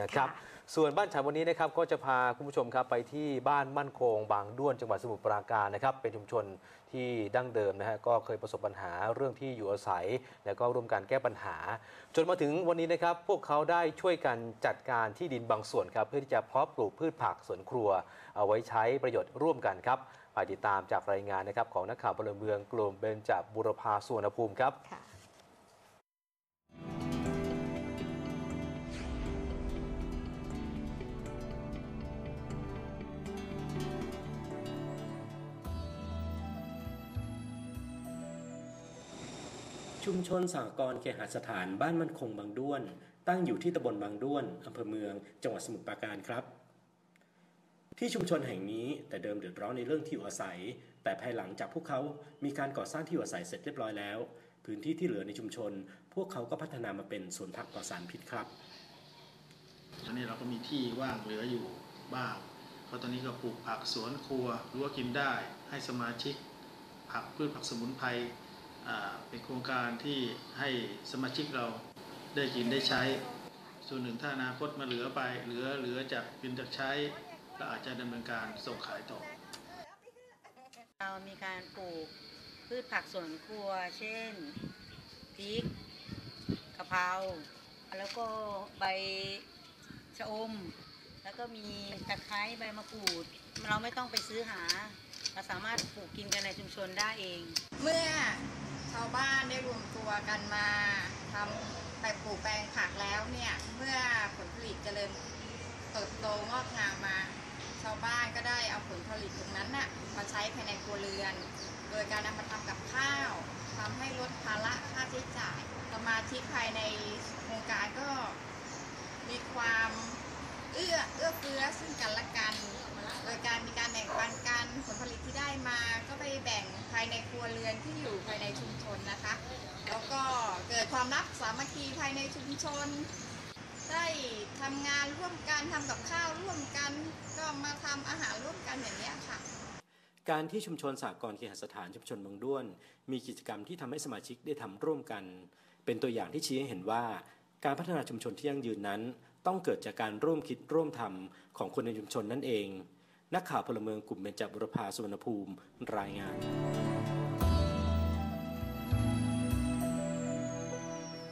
นะครับค่ะส่วนบ้านฉันวันนี้นะครับก็จะพาคุณผู้ชมครับไปที่บ้านมั่นคง บางด้วนจังหวัดสมุทรปราการนะครับเป็นชุมชนที่ดั้งเดิมนะฮะก็เคยประสบปัญหาเรื่องที่อยู่อาศัย แล้วก็ร่วมกันแก้ปัญหา จนมาถึงวันนี้นะครับพวกเขาได้ช่วยกันจัดการที่ดินบางส่วนครับ เพื่อที่จะเพาะปลูกพืชผักสวนครัว เอาไว้ใช้ประโยชน์ร่วมกันครับไปติดตามจากรายงานนะครับของนักข่าวพลเมืองกลุ่มเบญจบุรพาสุวรรณภูมิครับ ชุมชนสหกรณ์เคหสถานบ้านมั่นคงบางด้วน ตั้งอยู่ที่ตำบลบางด้วนอำเภอเมือง จังหวัดสมุทรปราการครับ ที่ชุมชนแห่งนี้แต่เดิมเดือดร้อนในเรื่องที่อยู่อาศัย แต่ภายหลังจากพวกเขามีการก่อสร้างที่อยู่อาศัยเสร็จเรียบร้อยแล้ว พื้นที่ที่เหลือในชุมชน พวกเขาก็พัฒนามาเป็นสวนผักปลอดสารพิษครับตอนนี้เราก็มีที่ว่างเหลืออยู่บ้างเพราะตอนนี้ก็ปลูกผักสวนครัวรั้วกินได้ ให้สมาชิก ผักพืชผักสมุนไพร เป็นโครงการที่ให้สมาชิกเราได้กินได้ใช้ ส่วนหนึ่งถ้าอนาคตมาเหลือไปเหลือเหลือจากกินจากใช้ก็อาจจะดำเนินการส่งขายต่อ เรามีการปลูกพืชผักสวนครัว เช่นพริกกะเพราแล้วก็ใบชะอม แล้วก็มีตะไคร้ใบมะกรูด เราไม่ต้องไปซื้อหา เราสามารถปลูกกินกันในชุมชนได้เอง เมื่อชาวบ้านได้รวมตัวกันมาทำไปปลูกแปลงผักแล้วเนี่ย เมื่อผลผลิตเจริญเติบโตงอกงามมา ชาวบ้านก็ได้เอาผลผลิตตรงนั้นน่ะมาใช้ภายในครัวเรือน โดยการนำมาทำกับข้าวทำให้ลดภาระค่าใช้จ่ายสมาชิกภายในโครงการก็มีความเอื้อเอื้อเฟื้อซึ่งกันและกัน ดยการมีการแบ่งปันกันผลผลิตที่ได้มาก็ไปแบ่งภายในครัวเรือนที่อยู่ภายในชุมชนนะคะ แล้วก็เกิดความรักสามัคคีภายในชุมชน ได้ทำงานร่วมกันทำกับข้าวร่วมกัน ก็มาทำอาหารร่วมกันอย่างนี้ยค่ะ การที่ชุมชนสหกรณ์เคหสถานชุมชนบางด้วน มีกิจกรรมที่ทำให้สมาชิกได้ทำร่วมกัน เป็นตัวอย่างที่ชี้ให้เห็นว่า การพัฒนาชุมชนที่ยั่งยืนนั้น ต้องเกิดจากการร่วมคิดร่วมทำของคนในชุมชนนั่นเอง นักข่าวพลเมืองกลุ่มเบญจบุรพาสุวรรณภูมิรายงาน